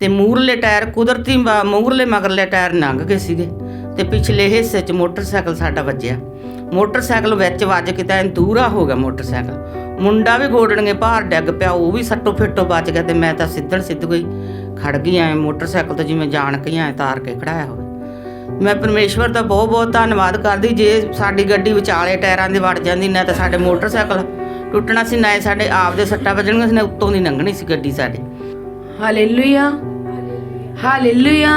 ਤੇ ਮੂਰਲੇ ਟਾਇਰ ਕੁਦਰਤੀ ਮ- ਮੂਰਲੇ ਮਗਰਲੇ ਟਾਇਰ ਲੰਘ ਗਏ ਸੀਗੇ ਤੇ ਪਿਛਲੇ ਹਿੱਸੇ 'ਚ ਮੋਟਰਸਾਈਕਲ ਸਾਡਾ ਵੱਜਿਆ। ਮੋਟਰਸਾਈਕਲ ਵਿੱਚ ਵੱਜ ਕੇ ਤਾਂ ਦੂਰਾ ਹੋ ਗਿਆ ਮੋਟਰਸਾਈਕਲ। ਮੁੰਡਾ ਵੀ ਗੋਡਣਗੇ ਭਾਰ ਡਿੱਗ ਪਿਆ ਉਹ ਵੀ ਸੱਟੋ ਫਿੱਟੋ ਬਚ ਗਿਆ ਤੇ ਮੈਂ ਤਾਂ ਸਿੱਧਣ ਸਿੱਧ ਗਈ ਖੜ ਗਈ ਐ ਮੋਟਰਸਾਈਕਲ ਤੋਂ ਜਿਵੇਂ ਜਾਣ ਕੇ ਐ ਤਾਰ ਕੇ ਖੜਾਇਆ ਹੋਵੇ। ਮੈਂ ਪਰਮੇਸ਼ਵਰ ਦਾ ਬਹੁਤ ਬਹੁਤ ਧੰਨਵਾਦ ਕਰਦੀ ਜੇ ਸਾਡੀ ਗੱਡੀ ਵਿਚਾਲੇ ਟਾਇਰਾਂ ਦੇ ਵੜ ਜਾਂਦੀ ਨਾ ਤਾਂ ਸਾਡੇ ਮੋਟਰਸਾਈਕਲ ਟੁੱਟਣਾ ਸੀ ਨਾ ਸਾਡੇ ਆਪ ਦੇ ਸੱਟਾਂ ਵੱਜਣੀਆਂ ਸੀ ਨਾ ਉੱਤੋਂ ਦੀ ਲੰਘਣੀ ਸੀ ਗੱਡੀ ਸਾਡੇ। ਹਾਲੇਲੂਇਆ। ਹਾਲੇਲੂਇਆ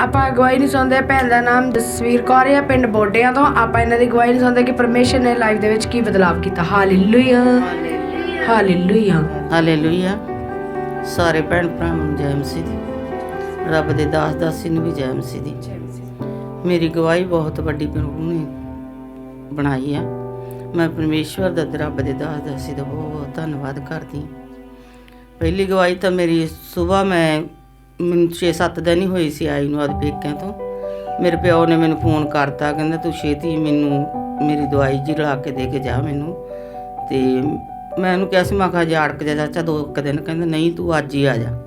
ਆਪਾਂ ਗਵਾਹੀ ਨਹੀਂ ਸੁਣਦੇ ਭੈਣ ਦਾ ਨਾਮ ਜਸਵੀਰ ਕੌਰ ਹੈ ਪਿੰਡ ਬੋਡਿਆਂ ਤੋਂ। ਆਪਾਂ ਇਹਨਾਂ ਦੀ ਗਵਾਹੀ ਨਹੀਂ ਸੁਣਦੇ ਕਿ ਪਰਮੇਸ਼ਰ ਨੇ ਲਾਈਫ ਦੇ ਵਿੱਚ ਕੀ ਬਦਲਾਵ ਕੀਤਾ। ਹਾਲੇਲੂਇਆ ਹਾਲੇਲੂਇਆ ਹਾਲੇਲੂਇਆ ਸਾਰੇ ਭੈਣ ਭਰਾਵਾਂ ਨੂੰ ਜੈ ਮਸੀਹ ਦੀ। ਰੱਬ ਦੇ ਦਾਸ ਦਾਸੀ ਨੂੰ ਵੀ ਜੈ ਮਸੀਹ ਦੀ। ਮੇਰੀ ਗਵਾਹੀ ਬਹੁਤ ਵੱਡੀ ਪ੍ਰਭੂ ਨੇ ਬਣਾਈ ਆ। ਮੈਂ ਪਰਮੇਸ਼ਵਰ ਦਾ ਰੱਬ ਦੇ ਦਾਸ ਦਾਸੀ ਦਾ ਬਹੁਤ ਬਹੁਤ ਧੰਨਵਾਦ ਕਰਦੀ ਹਾਂ। ਪਹਿਲੀ ਗਵਾਹੀ ਤਾਂ ਮੇਰੀ ਸਵੇਰ ਮੈਂ, ਮੈਨੂੰ 6-7 ਦਿਨ ਹੀ ਹੋਈ ਸੀ ਆਈ ਨੂੰ ਆਦ ਪੇਕਿਆਂ ਤੋਂ। ਮੇਰੇ ਪਿਓ ਨੇ ਮੈਨੂੰ ਫੋਨ ਕਰਤਾ, ਕਹਿੰਦਾ ਤੂੰ ਛੇਤੀ ਮੈਨੂੰ ਮੇਰੀ ਦਵਾਈ ਜੀ ਰਲਾ ਕੇ ਦੇ ਕੇ ਜਾ ਮੈਨੂੰ। ਤੇ ਮੈਂ ਉਹਨੂੰ ਕਿਹਾ ਸੀ, ਮੈਂ ਕਿਹਾ ਜਾੜ ਕੇ ਜਾ ਚਾਚਾ, ਦੋ ਕੁ ਦਿਨ। ਕਹਿੰਦਾ ਨਹੀਂ, ਤੂੰ ਅੱਜ ਹੀ ਆ ਜਾ।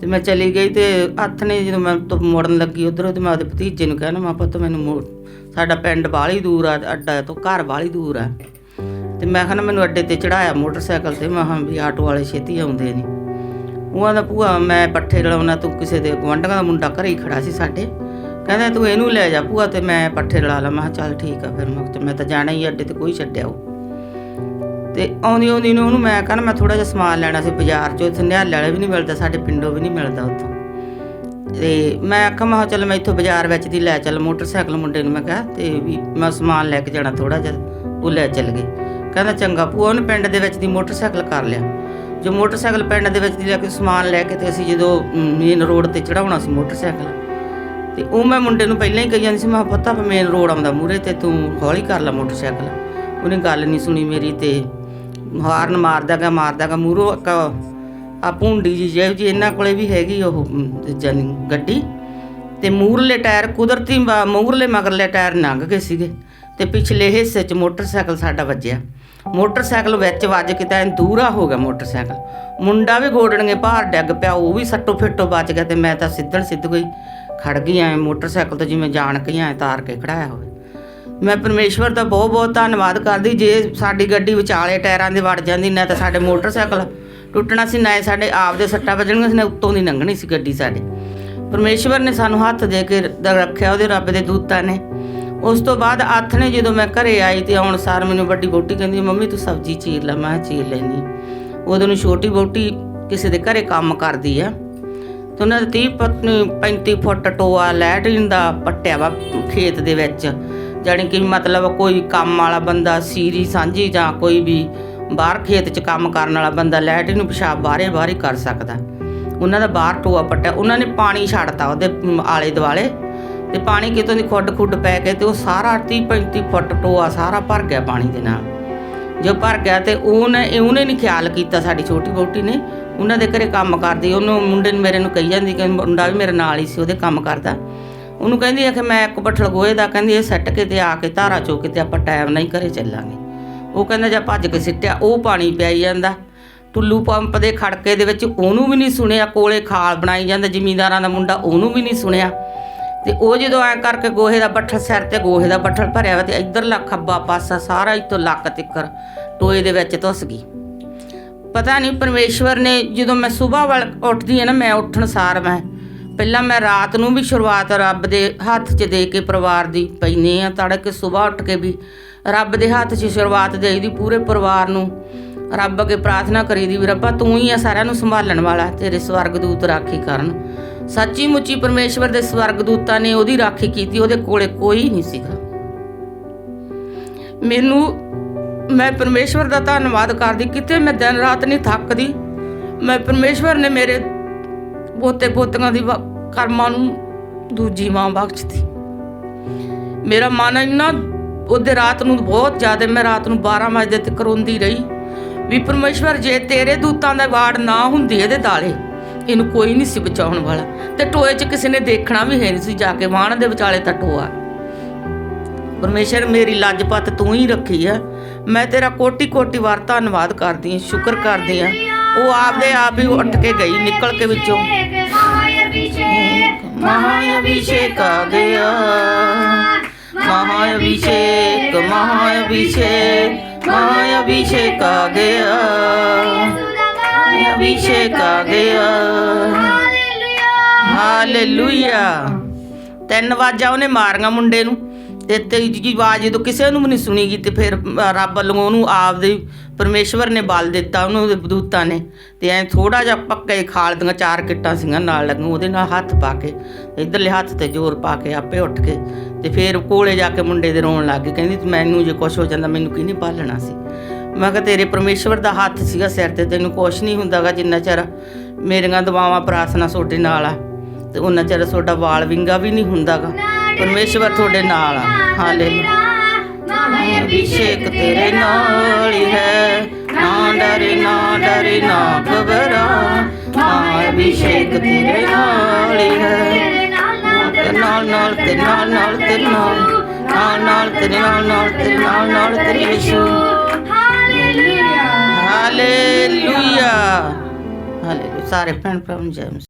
ਤੇ ਮੈਂ ਚਲੀ ਗਈ ਤੇ ਹੱਥ ਨੇ ਜਦੋਂ ਮੈਂ ਤੋਂ ਮੁੜਨ ਲੱਗੀ ਉਧਰੋਂ ਤੇ ਮੈਂ ਉਹਦੇ ਭਤੀਜੇ ਨੂੰ ਕਹਿਣਾ ਮੈਂ ਪੁੱਤ, ਮੈਨੂੰ ਮੋੜ, ਸਾਡਾ ਪਿੰਡ ਬਾਹਲੀ ਦੂਰ ਆ, ਅੱਡਾ ਤੋਂ ਘਰ ਬਾਹਲੀ ਦੂਰ ਆ। ਤੇ ਮੈਂ ਕਿਹਾ ਨਾ ਮੈਨੂੰ ਅੱਡੇ ਤੇ ਚੜਾਇਆ ਮੋਟਰਸਾਈਕਲ ਤੇ, ਮੈਂ ਹਾਂ ਵੀ ਆਟੋ ਵਾਲੇ ਛੇਤੀ ਆਉਂਦੇ ਨੇ। ਉਹਨਾਂ ਦਾ ਭੂਆ, ਮੈਂ ਪੱਠੇ ਰਲਾਉਣਾ, ਤੂੰ ਕਿਸੇ ਦੇ ਗੁਆਂਢੀਆਂ ਦਾ ਮੁੰਡਾ ਘਰੇ ਹੀ ਖੜਾ ਸੀ ਸਾਡੇ। ਕਹਿੰਦਾ, ਤੂੰ ਇਹਨੂੰ ਲੈ ਜਾ ਭੂਆ ਤੇ ਮੈਂ ਪੱਠੇ ਰਲਾ ਲਾ। ਮੈਂ ਕਿਹਾ, ਚੱਲ ਠੀਕ ਆ ਫਿਰ, ਮੈਂ ਮੈਂ ਤਾਂ ਜਾਣਾ ਹੀ ਅੱਡੇ ਤੇ ਕੋਈ ਛੱਡਿਆ ਉਹ। ਤੇ ਆਉਂਦੀ ਆਉਂਦੀ ਨੂੰ ਉਹਨੂੰ ਮੈਂ ਕਹਿੰਦਾ ਮੈਂ ਥੋੜਾ ਜਿਹਾ ਸਮਾਨ ਲੈਣਾ ਸੀ ਬਾਜ਼ਾਰ ਚੋਂ, ਇੱਥੇ ਨਿਹਾਲੇ ਵਾਲੇ ਵੀ ਨਹੀਂ ਮਿਲਦਾ, ਸਾਡੇ ਪਿੰਡੋਂ ਵੀ ਨਹੀਂ ਮਿਲਦਾ ਉੱਥੋਂ। ਤੇ ਮੈਂ ਆਖਿਆ ਮੈਂ ਚੱਲ ਮੈਂ ਇੱਥੋਂ ਬਾਜ਼ਾਰ ਵਿੱਚ ਦੀ ਲੈ ਚੱਲ ਮੋਟਰਸਾਈਕਲ ਮੁੰਡੇ ਨੂੰ, ਮੈਂ ਕਿਹਾ, ਤੇ ਵੀ ਮੈਂ ਸਮਾਨ ਲੈ ਕੇ ਜਾਣਾ ਥੋੜਾ ਜਿਹਾ, ਉਹ ਲੈ ਚੱਲ ਗਏ। ਕਹਿੰਦਾ ਚੰਗਾ ਭੂਆ ਉਹਨੇ ਪਿੰਡ ਦੇ ਵਿੱਚ ਦੀ ਮੋਟਰਸਾਈਕਲ ਕਰ ਲਿਆ। ਜੋ ਮੋਟਰਸਾਈਕਲ ਪਿੰਡ ਦੇ ਵਿੱਚ ਦੀ ਲੈ ਕੇ ਸਮਾਨ ਲੈ ਕੇ ਤੇ ਅਸੀਂ ਜਦੋਂ ਮੇਨ ਰੋਡ ਤੇ ਚੜਾਉਣਾ ਸੀ ਮੋਟਰਸਾਈਕਲ ਤੇ ਉਹ ਮੈਂ ਮੁੰਡੇ ਨੂੰ ਪਹਿਲਾਂ ਹੀ ਕਹੀ ਜਾਂਦੀ ਸੀ ਮੈਂ ਕਿਹਾ ਪਤਾ ਮੇਨ ਰੋਡ ਆਉਂਦਾ ਮੂਰੇ ਤੇ ਤੂੰ ਹੌਲੀ ਕਰ ਲੈ ਮੋਟਰਸਾਈਕਲ। ਉਹਨੇ ਗੱਲ ਨਹੀਂ ਸੁਣੀ ਮੇਰੀ ਤੇ ਹਾਰਨ ਮਾਰਦਾ ਗਾ ਮਾਰਦਾ ਗਾ ਮੂਰੋ ਆ ਭੁੰਡੀ ਜੀ ਜਿਹੋ ਜੀ ਇਹਨਾਂ ਕੋਲੇ ਵੀ ਹੈਗੀ ਉਹ ਅਮ, ਗੱਡੀ ਤੇ ਮੂਰਲੇ ਟਾਇਰ ਕੁਦਰਤੀ ਮ- ਮੂਰਲੇ ਮਗਰਲੇ ਟਾਇਰ ਲੰਘ ਗਏ ਸੀਗੇ। ਤੇ ਪਿਛਲੇ ਹਿੱਸੇ 'ਚ ਮੋਟਰਸਾਈਕਲ ਸਾਡਾ ਵੱਜਿਆ। ਮੋਟਰਸਾਈਕਲ ਵਿੱਚ ਵੱਜ ਕੇ ਤਾਂ ਐਨ ਦੂਰਾ ਹੋ ਗਿਆ ਮੋਟਰਸਾਈਕਲ। ਮੁੰਡਾ ਵੀ ਗੋਡਣਗੇ ਭਾਰ ਡਿੱਗ ਪਿਆ, ਉਹ ਵੀ ਸੱਟੋ ਫਿੱਟੋ ਬਚ ਗਿਆ ਤੇ ਮੈਂ ਤਾਂ ਸਿੱਧਣ ਸਿੱਧ ਗਈ ਖੜ ਗਈ ਐ, ਮੋਟਰਸਾਈਕਲ ਤੋਂ ਜਿਵੇਂ ਜਾਣ ਕੇ ਐ ਤਾਰ ਕੇ ਖੜਾਇਆ ਹੋਵੇ। ਮੈਂ ਪਰਮੇਸ਼ਵਰ ਦਾ ਬਹੁਤ ਬਹੁਤ ਧੰਨਵਾਦ ਕਰਦੀ, ਜੇ ਸਾਡੀ ਗੱਡੀ ਵਿਚਾਲੇ ਟਾਇਰਾਂ ਦੇ ਵੜ ਜਾਂਦੀ, ਨਾ ਤਾਂ ਸਾਡੇ ਮੋਟਰਸਾਈਕਲ ਟੁੱਟਣਾ ਸੀ, ਨਾ ਸਾਡੇ ਆਪ ਦੇ ਸੱਟਾਂ ਵੱਜਣੀਆਂ ਸੀ, ਨਾ ਉੱਤੋਂ ਦੀ ਲੰਘਣੀ ਸੀ ਗੱਡੀ ਸਾਡੇ। ਪਰਮੇਸ਼ਵਰ ਨੇ ਸਾਨੂੰ ਹੱਥ ਦੇ ਕੇ ਰੱਖਿਆ, ਉਹਦੇ ਰੱਬ ਦੇ ਦੂਤਾਂ ਨੇ। ਉਸ ਤੋਂ ਬਾਅਦ ਹੱਥ ਨੇ ਜਦੋਂ ਮੈਂ ਘਰੇ ਆਈ ਤੇ ਆਉਣ ਸਾਰ ਮੈਨੂੰ ਵੱਡੀ ਬੋਟੀ ਕਹਿੰਦੀ, ਮੰਮੀ, ਤੂੰ ਸਬਜ਼ੀ ਚੀਰ ਲੈ, ਮੈਂ ਚੀਰ ਲੈਣੀ ਉਦੋਂ ਨੂੰ ਛੋਟੀ ਬੋਟੀ ਕਿਸੇ ਦੇ ਘਰੇ ਕੰਮ ਕਰਦੀ ਆ। ਤੇ ਉਹਨਾਂ ਦੀ 30 ਪਤਨੀ 35 ਫੁੱਟ ਟੋਆ ਲੈਟਰਿਨ ਦਾ ਪੱਟਿਆ ਵਾ ਖੇਤ ਦੇ ਵਿੱਚ। ਜਾਣੀ ਕਿ ਮਤਲਬ ਕੋਈ ਕੰਮ ਵਾਲਾ ਬੰਦਾ, ਸੀਰੀ ਸਾਂਝੀ ਜਾਂ ਕੋਈ ਵੀ ਬਾਹਰ ਖੇਤ 'ਚ ਕੰਮ ਕਰਨ ਵਾਲਾ ਬੰਦਾ ਲੈਟਰਿਨ ਨੂੰ ਪਿਸ਼ਾਬ ਬਾਹਰ ਹੀ ਕਰ ਸਕਦਾ। ਉਹਨਾਂ ਦਾ ਬਾਹਰ ਟੋਆ ਪੱਟਿਆ। ਉਹਨਾਂ ਨੇ ਪਾਣੀ ਛੱਡਤਾ ਉਹਦੇ ਆਲੇ ਦੁਆਲੇ ਤੇ ਪਾਣੀ ਕਿਤੋਂ ਦੀ ਖੁੱਡ ਖੁੱਡ ਪੈ ਕੇ ਤੇ ਉਹ ਸਾਰਾ 30 35 ਫੁੱਟ ਟੋਆ ਸਾਰਾ ਭਰ ਗਿਆ ਪਾਣੀ ਦੇ ਨਾਲ। ਜੋ ਭਰ ਗਿਆ ਤੇ ਉਹਨੇ ਉਹਨੇ ਨਹੀਂ ਖਿਆਲ ਕੀਤਾ ਸਾਡੀ ਛੋਟੀ ਬੋਟੀ ਨੇ। ਉਹਨਾਂ ਦੇ ਘਰੇ ਕੰਮ ਕਰਦੀ, ਉਹਨੂੰ ਮੁੰਡੇ ਨੂੰ ਮੇਰੇ ਨੂੰ ਕਹੀ ਜਾਂਦੀ ਕਿ ਮੁੰਡਾ ਵੀ ਮੇਰੇ ਨਾਲ ਹੀ ਸੀ, ਉਹਦੇ ਕੰਮ ਕਰਦਾ। ਉਹਨੂੰ ਕਹਿੰਦੀ ਆ ਕਿ ਮੈਂ ਇੱਕ ਬੱਠਲ ਗੋਹੇ ਦਾ, ਕਹਿੰਦੀ ਇਹ ਸੱਟ ਕੇ ਤੇ ਆ ਕੇ ਧਾਰਾ ਚੋ ਕੇ ਤੇ ਆਪਾਂ ਟਾਈਮ ਨਾਲ ਹੀ ਘਰੇ ਚੱਲਾਂਗੇ। ਉਹ ਕਹਿੰਦਾ ਜਾਂ ਭੱਜ ਕੇ ਸਿੱਟਿਆ, ਉਹ ਪਾਣੀ ਪਿਆਈ ਜਾਂਦਾ। ਟੁੱਲੂ ਪੰਪ ਦੇ ਖੜਕੇ ਦੇ ਵਿੱਚ ਉਹਨੂੰ ਵੀ ਨਹੀਂ ਸੁਣਿਆ, ਕੋਲੇ ਖਾਲ ਬਣਾਈ ਜਾਂਦਾ, ਜ਼ਿਮੀਂਦਾਰਾਂ ਦਾ ਮੁੰਡਾ ਉਹਨੂੰ ਵੀ ਨਹੀਂ ਸੁਣਿਆ। ਤੇ ਉਹ ਜਦੋਂ ਐ ਕਰਕੇ ਗੋਹੇ ਦਾ ਬੱਠਲ ਸਿਰ ਤੇ ਗੋਹੇ ਦਾ ਬੱਠਲ ਭਰਿਆ ਵਾ ਤੇ ਇੱਧਰਲਾ ਖੱਬਾ ਪਾਸਾ ਸਾਰਾ ਇੱਥੋਂ ਲੱਕ ਤਿੱਕਰ ਟੋਏ ਦੇ ਵਿੱਚ ਧੁੱਸ ਗਈ। ਪਤਾ ਨਹੀਂ ਪਰਮੇਸ਼ਵਰ ਨੇ ਜਦੋਂ ਮੈਂ ਸਵੇਰ ਵੱਲ ਉੱਠਦੀ ਹਾਂ ਨਾ, ਮੈਂ ਉੱਠਣ ਸਾਰ ਮੈਂ। ਪਹਿਲਾਂ ਮੈਂ ਰਾਤ ਨੂੰ ਵੀ ਸ਼ੁਰੂਆਤ ਰੱਬ ਦੇ ਹੱਥ 'ਚ ਦੇ ਕੇ ਪਰਿਵਾਰ ਦੀ ਪੈਨੇ ਆ ਤੜਕੇ ਸਵੇਰ ਉੱਠ ਕੇ ਵੀ ਰੱਬ ਦੇ ਹੱਥ 'ਚ ਸ਼ੁਰੂਆਤ ਦੇਈ ਦੀ ਪੂਰੇ ਪਰਿਵਾਰ ਨੂੰ। ਰੱਬ ਅੱਗੇ ਪ੍ਰਾਰਥਨਾ ਕਰੀ ਦੀ ਵੀ ਰੱਬਾ ਤੂੰ ਹੀ ਆ ਸਾਰਿਆਂ ਨੂੰ ਸੰਭਾਲਣ ਵਾਲਾ, ਤੇਰੇ ਸਵਰਗਦੂਤ ਰਾਖੀ ਕਰਨ। ਸੱਚੀ ਮੁੱਚੀ ਪਰਮੇਸ਼ਵਰ ਦੇ ਸਵਰਗਦੂਤਾਂ ਨੇ ਉਹਦੀ ਰਾਖੀ ਕੀਤੀ, ਉਹਦੇ ਕੋਲੇ ਕੋਈ ਨਹੀਂ ਸੀਗਾ। ਮੈਨੂੰ, ਮੈਂ ਪਰਮੇਸ਼ਵਰ ਦਾ ਧੰਨਵਾਦ ਕਰਦੀ, ਕਿਤੇ ਮੈਂ ਦਿਨ ਰਾਤ ਨਹੀਂ ਥੱਕਦੀ। ਮੈਂ ਪਰਮੇਸ਼ਵਰ ਨੇ ਮੇਰੇ ਪੋਤੇ ਪੋਤੀਆਂ ਦੀ ਵਾ- ਕਰਮਾਂ ਨੂੰ ਦੂਜੀ ਮਾਂ ਬਖਸ਼ਤੀ। ਮੇਰਾ ਮਨ ਇੰਨਾ, ਉਹਦੇ ਰਾਤ ਨੂੰ ਬਹੁਤ ਜ਼ਿਆਦਾ, ਮੈਂ ਰਾਤ ਨੂੰ 12 ਵਜੇ ਤੱਕ ਰੋਂਦੀ ਰਹੀ। ਵੀ ਪਰਮੇਸ਼ਵਰ ਜੇ ਤੇਰੇ ਦੂਤਾਂ ਦਾ ਵਾੜ ਨਾ ਹੁੰਦੀ ਇਹਦੇ ਦਾਲੇ, ਇਹਨੂੰ ਕੋਈ ਨਹੀਂ ਸੀ ਬਚਾਉਣ ਵਾਲਾ। ਤੇ ਟੋਏ 'ਚ ਕਿਸੇ ਨੇ ਦੇਖਣਾ ਵੀ ਹੈ ਨਹੀਂ ਸੀ, ਜਾ ਕੇ ਵਾਹਣ ਦੇ ਵਿਚਾਲੇ ਤਾਂ ਟੋਆ। ਪਰਮੇਸ਼ਰ, ਮੇਰੀ ਲੱਜਪਤ ਤੂੰ ਹੀ ਰੱਖੀ ਆ। ਮੈਂ ਤੇਰਾ ਕੋਟੀ ਕੋਟੀ ਵਾਰ ਧੰਨਵਾਦ ਕਰਦੀ ਹਾਂ, ਸ਼ੁਕਰ ਕਰਦੀ ਹਾਂ। ਉਹ ਆਪਦੇ ਆਪ ਹੀ ਉੱਠ ਕੇ ਗਈ, ਨਿਕਲ ਕੇ ਵਿੱਚੋਂ। ਮਹਾਅਭਿਸ਼ੇਕ ਆ ਗਿਆ। ਮਹਾਅਭਿਸ਼ੇਕ ਮਹਾਅਭਿਸ਼ੇਕ। ਮਹਾਅਭਿਸ਼ੇਕ ਆ ਗਿਆ। ਅਭਿਸ਼ੇਕ ਆ ਗਿਆ। ਹਾਲੇਲੂਇਆ। ਤਿੰਨ ਵਾਜਾਂ ਉਹਨੇ ਮਾਰੀਆਂ ਮੁੰਡੇ ਨੂੰ। ਤੇ ਤੀਜੀ ਆਵਾਜ਼ ਜਦੋਂ ਕਿਸੇ ਨੂੰ ਵੀ ਨਹੀਂ ਸੁਣੀ ਗਈ ਤੇ ਫਿਰ ਰੱਬ ਵੱਲੋਂ ਉਹਨੂੰ ਆਪਦੇ ਪਰਮੇਸ਼ਵਰ ਨੇ ਬਲ ਦਿੱਤਾ, ਉਹਨੂੰ ਉਹਦੇ ਦੂਤਾਂ ਨੇ। ਤੇ ਐ ਥੋੜਾ ਜਿਹਾ ਪੱਕੇ ਖਾਲ ਦੀਆਂ ਚਾਰ ਕਿੱਟਾਂ ਸੀਗੀਆਂ ਨਾਲ ਲੱਗੀਆਂ, ਉਹਦੇ ਨਾਲ ਹੱਥ ਪਾ ਕੇ, ਇਧਰਲੇ ਹੱਥ ਤੇ ਜ਼ੋਰ ਪਾ ਕੇ ਆਪੇ ਉੱਠ ਕੇ ਤੇ ਫਿਰ ਕੋਲੇ ਜਾ ਕੇ ਮੁੰਡੇ ਦੇ ਰੋਣ ਲੱਗ ਗਈ ਕਹਿੰਦੀ ਮੈਨੂੰ ਜੇ ਕੁਝ ਹੋ ਜਾਂਦਾ ਮੈਨੂੰ ਕੀ ਨਹੀਂ ਪਾਲਣਾ ਸੀ? ਮੈਂ ਕਿਹਾ ਤੇਰੇ ਪਰਮੇਸ਼ਵਰ ਦਾ ਹੱਥ ਸੀਗਾ ਸਿਰ ਤੇ, ਤੈਨੂੰ ਕੁਝ ਨਹੀਂ ਹੁੰਦਾਗਾ ਜਿੰਨਾ ਚਿਰ ਮੇਰੀਆਂ ਦੁਆਵਾਂ ਪ੍ਰਾਰਥਨਾ ਤੁਹਾਡੇ ਨਾਲ ਆ, ਤੇ ਉਹਨਾਂ ਚਿਰ ਤੁਹਾਡਾ ਵਾਲ ਵਿੰਗਾ ਵੀ ਨਹੀਂ ਹੁੰਦਾਗਾ। ਪਰਮੇਸ਼ਵਰ ਤੁਹਾਡੇ ਨਾਲ ਆ। ਹਾਲੇਲੂਇਆ ਅਭਿਸ਼ੇਕ ਤੇਰੇ ਨਾਲ ਹੀ ਹੈ। ਨਾ ਡਰੇ ਨਾ ਡਰੇ ਨਾ ਘਬਰਾ। ਹਾਂ ਅਭਿਸ਼ੇਕ ਤੇਰੇ ਨਾਲ ਹੀ ਹੈ। ਨਾਲ ਨਾਲ ਤੇ ਨਾਲ ਨਾਲ ਤੇ ਨਾਲ। ਨਾਲ ਨਾਲ ਤੇ ਨਾਲ ਨਾਲ ਤੇ ਨਾਲ ਨਾਲ ਤੇ ਯਿਸੂ। ਹਾਲੇਲੂਇਆ ਹਾਲੇਲੂਇਆ ਸਾਰੇ ਭੈਣ ਭਰਾ ਨੂੰ ਜੈ